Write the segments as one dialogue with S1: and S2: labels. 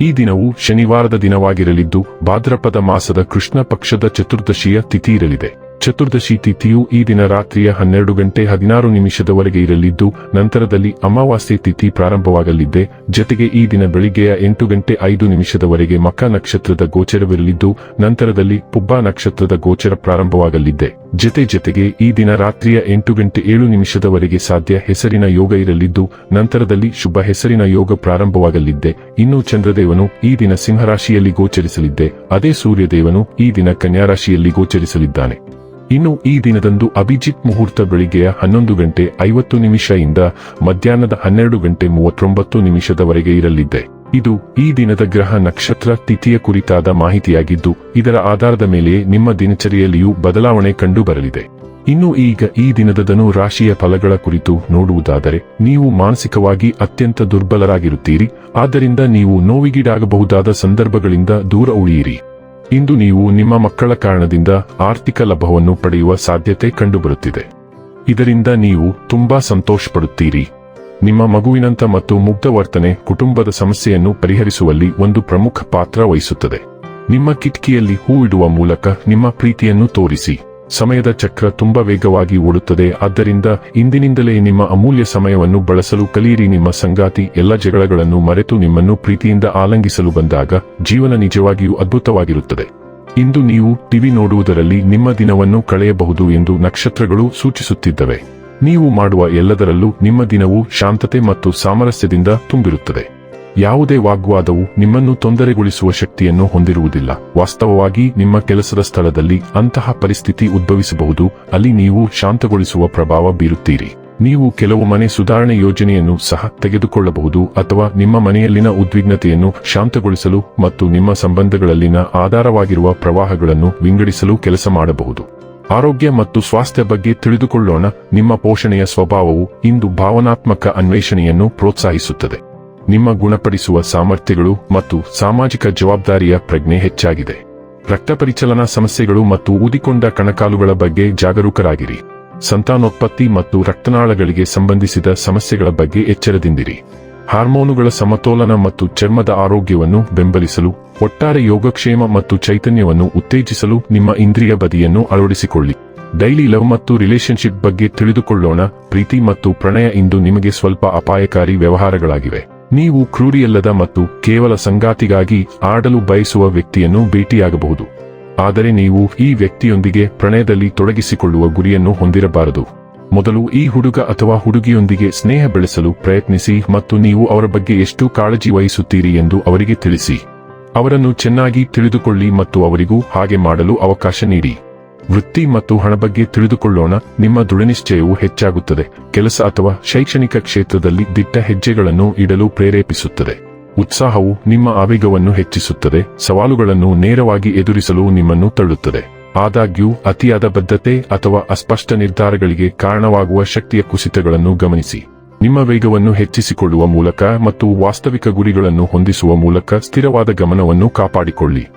S1: ಈ ದಿನವು ಶನಿವಾರದ ದಿನವಾಗಿರಲಿದ್ದು ಭಾದ್ರಪದ ಮಾಸದ ಕೃಷ್ಣ ಪಕ್ಷದ ಚತುರ್ದಶಿಯ ತಿಥಿ ಇರಲಿದೆ ಚತುರ್ದಶಿ ತಿಥಿಯು ಈ ದಿನ ರಾತ್ರಿಯ ಹನ್ನೆರಡು ಗಂಟೆ ಹದಿನಾರು ನಿಮಿಷದವರೆಗೆ ಇರಲಿದ್ದು, ನಂತರದಲ್ಲಿ ಅಮಾವಾಸ್ಯೆ ತಿಥಿ ಪ್ರಾರಂಭವಾಗಲಿದೆ. ಜತೆಗೆ ಈ ದಿನ ಬೆಳಿಗ್ಗೆಯ ಎಂಟು ಗಂಟೆ ಐದು ನಿಮಿಷದವರೆಗೆ ಮಕ ನಕ್ಷತ್ರದ ಗೋಚರವಿರಲಿದ್ದು, ನಂತರದಲ್ಲಿ ಪುಬ್ಬ ನಕ್ಷತ್ರದ ಗೋಚರ ಪ್ರಾರಂಭವಾಗಲಿದೆ. ಜತೆ ಜತೆಗೆ ಈ ದಿನ ರಾತ್ರಿಯ ಎಂಟು ಗಂಟೆ ಏಳು ನಿಮಿಷದವರೆಗೆ ಸಾಧ್ಯ ಹೆಸರಿನ ಯೋಗ ಇರಲಿದ್ದು, ನಂತರದಲ್ಲಿ ಶುಭ ಹೆಸರಿನ ಯೋಗ ಪ್ರಾರಂಭವಾಗಲಿದ್ದೆ ಇನ್ನು ಚಂದ್ರದೇವನು ಈ ದಿನ ಸಿಂಹರಾಶಿಯಲ್ಲಿ ಗೋಚರಿಸಲಿದ್ದೆ ಅದೇ ಸೂರ್ಯದೇವನು ಈ ದಿನ ಕನ್ಯಾರಾಶಿಯಲ್ಲಿ ಗೋಚರಿಸಲಿದ್ದಾನೆ. ಇನ್ನು ಈ ದಿನದಂದು ಅಭಿಜಿತ್ ಮುಹೂರ್ತ ಬೆಳಿಗ್ಗೆಯ ಹನ್ನೊಂದು ಗಂಟೆ ಐವತ್ತು ನಿಮಿಷದಿಂದ ಮಧ್ಯಾಹ್ನದ ಹನ್ನೆರಡು ಗಂಟೆ ಮೂವತ್ತೊಂಬತ್ತು ನಿಮಿಷದವರೆಗೆ ಇರಲಿದೆ. ಇದು ಈ ದಿನದ ಗ್ರಹ ನಕ್ಷತ್ರ ತಿಥಿಯ ಕುರಿತಾದ ಮಾಹಿತಿಯಾಗಿದ್ದು, ಇದರ ಆಧಾರದ ಮೇಲೆ ನಿಮ್ಮ ದಿನಚರಿಯಲ್ಲಿಯೂ ಬದಲಾವಣೆ ಕಂಡುಬರಲಿದೆ. ಇನ್ನು ಈಗ ಈ ದಿನದದನು ರಾಶಿಯ ಫಲಗಳ ಕುರಿತು ನೋಡುವುದಾದರೆ, ನೀವು ಮಾನಸಿಕವಾಗಿ ಅತ್ಯಂತ ದುರ್ಬಲರಾಗಿರುತ್ತೀರಿ. ಆದ್ದರಿಂದ ನೀವು ನೋವಿಗೀಡಾಗಬಹುದಾದ ಸಂದರ್ಭಗಳಿಂದ ದೂರ ಉಳಿಯಿರಿ. ಇಂದು ನೀವು ನಿಮ್ಮ ಮಕ್ಕಳ ಕಾರಣದಿಂದ ಆರ್ಥಿಕ ಲಾಭವನ್ನು ಪಡೆಯುವ ಸಾಧ್ಯತೆ ಕಂಡುಬರುತ್ತಿದೆ. ಇದರಿಂದ ನೀವು ತುಂಬಾ ಸಂತೋಷ ಪಡುತ್ತೀರಿ ನಿಮ್ಮ ಮಗುವಿನಂತ ಮತ್ತು ಮುಗ್ಧ ವರ್ತನೆ ಕುಟುಂಬದ ಸಮಸ್ಯೆಯನ್ನು ಪರಿಹರಿಸುವಲ್ಲಿ ಒಂದು ಪ್ರಮುಖ ಪಾತ್ರ ವಹಿಸುತ್ತದೆ. ನಿಮ್ಮ ಕಿಟಕಿಯಲ್ಲಿ ಹೂ ಇಡುವ ಮೂಲಕ ನಿಮ್ಮ ಪ್ರೀತಿಯನ್ನು ತೋರಿಸಿ. ಸಮಯದ ಚಕ್ರ ತುಂಬಾ ವೇಗವಾಗಿ ಓಡುತ್ತದೆ. ಆದ್ದರಿಂದ ಇಂದಿನಿಂದಲೇ ನಿಮ್ಮ ಅಮೂಲ್ಯ ಸಮಯವನ್ನು ಬಳಸಲು ಕಲಿಯಿರಿ. ನಿಮ್ಮ ಸಂಗಾತಿ ಎಲ್ಲ ಜಗಳಗಳನ್ನು ಮರೆತು ನಿಮ್ಮನ್ನು ಪ್ರೀತಿಯಿಂದ ಆಲಂಗಿಸಲು ಬಂದಾಗ ಜೀವನ ನಿಜವಾಗಿಯೂ ಅದ್ಭುತವಾಗಿರುತ್ತದೆ. ಇಂದು ನೀವು ಟಿವಿ ನೋಡುವುದರಲ್ಲಿ ನಿಮ್ಮ ದಿನವನ್ನು ಕಳೆಯಬಹುದು ಎಂದು ನಕ್ಷತ್ರಗಳು ಸೂಚಿಸುತ್ತಿದ್ದವೆ. ನೀವು ಮಾಡುವ ಎಲ್ಲದರಲ್ಲೂ ನಿಮ್ಮ ದಿನವು ಶಾಂತತೆ ಮತ್ತು ಸಾಮರಸ್ಯದಿಂದ ತುಂಬಿರುತ್ತದೆ. ಯಾವುದೇ ವಾಗ್ವಾದವು ನಿಮ್ಮನ್ನು ತೊಂದರೆಗೊಳಿಸುವ ಶಕ್ತಿಯನ್ನು ಹೊಂದಿರುವುದಿಲ್ಲ. ವಾಸ್ತವವಾಗಿ ನಿಮ್ಮ ಕೆಲಸದ ಸ್ಥಳದಲ್ಲಿ ಅಂತಹ ಪರಿಸ್ಥಿತಿ ಉದ್ಭವಿಸಬಹುದು. ಅಲ್ಲಿ ನೀವು ಶಾಂತಗೊಳಿಸುವ ಪ್ರಭಾವ ಬೀರುತ್ತೀರಿ. ನೀವು ಕೆಲವು ಮನೆ ಸುಧಾರಣೆ ಯೋಜನೆಯನ್ನು ಸಹ ತೆಗೆದುಕೊಳ್ಳಬಹುದು ಅಥವಾ ನಿಮ್ಮ ಮನೆಯಲ್ಲಿನ ಉದ್ವಿಗ್ನತೆಯನ್ನು ಶಾಂತಗೊಳಿಸಲು ಮತ್ತು ನಿಮ್ಮ ಸಂಬಂಧಗಳಲ್ಲಿನ ಆಧಾರವಾಗಿರುವ ಪ್ರವಾಹಗಳನ್ನು ವಿಂಗಡಿಸಲು ಕೆಲಸ ಮಾಡಬಹುದು. ಆರೋಗ್ಯ ಮತ್ತು ಸ್ವಾಸ್ಥ್ಯ ಬಗ್ಗೆ ತಿಳಿದುಕೊಳ್ಳೋಣ. ನಿಮ್ಮ ಪೋಷಣೆಯ ಸ್ವಭಾವವು ಇಂದು ಭಾವನಾತ್ಮಕ ಅನ್ವೇಷಣೆಯನ್ನು ಪ್ರೋತ್ಸಾಹಿಸುತ್ತದೆ. ನಿಮ್ಮ ಗುಣಪಡಿಸುವ ಸಾಮರ್ಥ್ಯಗಳು ಮತ್ತು ಸಾಮಾಜಿಕ ಜವಾಬ್ದಾರಿಯ ಪ್ರಜ್ಞೆ ಹೆಚ್ಚಾಗಿದೆ. ರಕ್ತ ಪರಿಚಲನಾ ಸಮಸ್ಯೆಗಳು ಮತ್ತು ಊದಿಕೊಂಡ ಕಣಕಾಲುಗಳ ಬಗ್ಗೆ ಜಾಗರೂಕರಾಗಿರಿ. ಸಂತಾನೋತ್ಪತ್ತಿ ಮತ್ತು ರಕ್ತನಾಳಗಳಿಗೆ ಸಂಬಂಧಿಸಿದ ಸಮಸ್ಯೆಗಳ ಬಗ್ಗೆ ಎಚ್ಚರದಿಂದಿರಿ. ಹಾರ್ಮೋನುಗಳ ಸಮತೋಲನ ಮತ್ತು ಚರ್ಮದ ಆರೋಗ್ಯವನ್ನು ಬೆಂಬಲಿಸಲು, ಒಟ್ಟಾರೆ ಯೋಗಕ್ಷೇಮ ಮತ್ತು ಚೈತನ್ಯವನ್ನು ಉತ್ತೇಜಿಸಲು ನಿಮ್ಮ ಇಂದ್ರಿಯ ಬದಿಯನ್ನು ಅಳವಡಿಸಿಕೊಳ್ಳಿ. ಡೈಲಿ ಲವ್ ಮತ್ತು ರಿಲೇಶನ್ಶಿಪ್ ಬಗ್ಗೆ ತಿಳಿದುಕೊಳ್ಳೋಣ. ಪ್ರೀತಿ ಮತ್ತು ಪ್ರಣಯ ಇಂದು ನಿಮಗೆ ಸ್ವಲ್ಪ ಅಪಾಯಕಾರಿ ವ್ಯವಹಾರಗಳಾಗಿವೆ. ನೀವು ಕ್ರೂರಿಯಲ್ಲದ ಮತ್ತು ಕೇವಲ ಸಂಗಾತಿಗಾಗಿ ಆಡಲು ಬಯಸುವ ವ್ಯಕ್ತಿಯನ್ನು ಭೇಟಿಯಾಗಬಹುದು. ಆದರೆ ನೀವು ಈ ವ್ಯಕ್ತಿಯೊಂದಿಗೆ ಪ್ರಣಯದಲ್ಲಿ ತೊಡಗಿಸಿಕೊಳ್ಳುವ ಗುರಿಯನ್ನು ಹೊಂದಿರಬಾರದು. ಮೊದಲು ಈ ಹುಡುಗ ಅಥವಾ ಹುಡುಗಿಯೊಂದಿಗೆ ಸ್ನೇಹ ಬೆಳೆಸಲು ಪ್ರಯತ್ನಿಸಿ ಮತ್ತು ನೀವು ಅವರ ಬಗ್ಗೆ ಎಷ್ಟು ಕಾಳಜಿ ವಹಿಸುತ್ತೀರಿ ಎಂದು ಅವರಿಗೆ ತಿಳಿಸಿ. ಅವರನ್ನು ಚೆನ್ನಾಗಿ ತಿಳಿದುಕೊಳ್ಳಿ ಮತ್ತು ಅವರಿಗೂ ಹಾಗೆ ಮಾಡಲು ಅವಕಾಶ ನೀಡಿ. ವೃತ್ತಿ ಮತ್ತು ಹಣ ಬಗ್ಗೆ ತಿಳಿದುಕೊಳ್ಳೋಣ. ನಿಮ್ಮ ದೃಢನಿಶ್ಚಯವು ಹೆಚ್ಚಾಗುತ್ತದೆ. ಕೆಲಸ ಅಥವಾ ಶೈಕ್ಷಣಿಕ ಕ್ಷೇತ್ರದಲ್ಲಿ ದಿಟ್ಟ ಹೆಜ್ಜೆಗಳನ್ನು ಇಡಲು ಪ್ರೇರೇಪಿಸುತ್ತದೆ. ಉತ್ಸಾಹವು ನಿಮ್ಮ ಆವೇಗವನ್ನು ಹೆಚ್ಚಿಸುತ್ತದೆ. ಸವಾಲುಗಳನ್ನು ನೇರವಾಗಿ ಎದುರಿಸಲು ನಿಮ್ಮನ್ನು ತಳ್ಳುತ್ತದೆ. ಆದಾಗ್ಯೂ, ಅತಿಯಾದ ಬದ್ಧತೆ ಅಥವಾ ಅಸ್ಪಷ್ಟ ನಿರ್ಧಾರಗಳಿಗೆ ಕಾರಣವಾಗುವ ಶಕ್ತಿಯ ಕುಸಿತಗಳನ್ನು ಗಮನಿಸಿ. ನಿಮ್ಮ ವೇಗವನ್ನು ಹೆಚ್ಚಿಸಿಕೊಳ್ಳುವ ಮೂಲಕ ಮತ್ತು ವಾಸ್ತವಿಕ ಗುರಿಗಳನ್ನು ಹೊಂದಿಸುವ ಮೂಲಕ ಸ್ಥಿರವಾದ ಗಮನವನ್ನು ಕಾಪಾಡಿಕೊಳ್ಳಿ.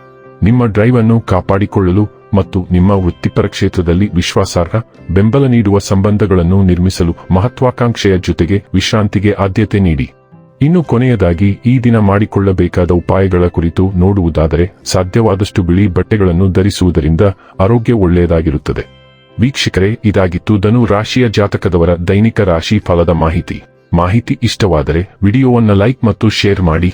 S1: ನಿಮ್ಮ ಡ್ರೈವ್ ಅನ್ನು ಕಾಪಾಡಿಕೊಳ್ಳಲು ಮತ್ತು ನಿಮ್ಮ ವೃತ್ತಿಪರ ಕ್ಷೇತ್ರದಲ್ಲಿ ವಿಶ್ವಾಸಾರ್ಹ, ಬೆಂಬಲ ನೀಡುವ ಸಂಬಂಧಗಳನ್ನು ನಿರ್ಮಿಸಲು ಮಹತ್ವಾಕಾಂಕ್ಷೆಯ ಜೊತೆಗೆ ವಿಶ್ರಾಂತಿಗೆ ಆದ್ಯತೆ ನೀಡಿ. ಇನ್ನು ಕೊನೆಯದಾಗಿ, ಈ ದಿನ ಮಾಡಿಕೊಳ್ಳಬೇಕಾದ ಉಪಾಯಗಳ ಕುರಿತು ನೋಡುವುದಾದರೆ, ಸಾಧ್ಯವಾದಷ್ಟು ಬಿಳಿ ಬಟ್ಟೆಗಳನ್ನು ಧರಿಸುವುದರಿಂದ ಆರೋಗ್ಯ ಒಳ್ಳೆಯದಾಗಿರುತ್ತದೆ. ವೀಕ್ಷಕರೇ, ಇದಾಗಿತ್ತು ಧನು ರಾಶಿಯ ಜಾತಕದವರ ದೈನಿಕ ರಾಶಿ ಫಲದ ಮಾಹಿತಿ. ಮಾಹಿತಿ ಇಷ್ಟವಾದರೆ, ವಿಡಿಯೋವನ್ನು ಲೈಕ್ ಮತ್ತು ಶೇರ್ ಮಾಡಿ.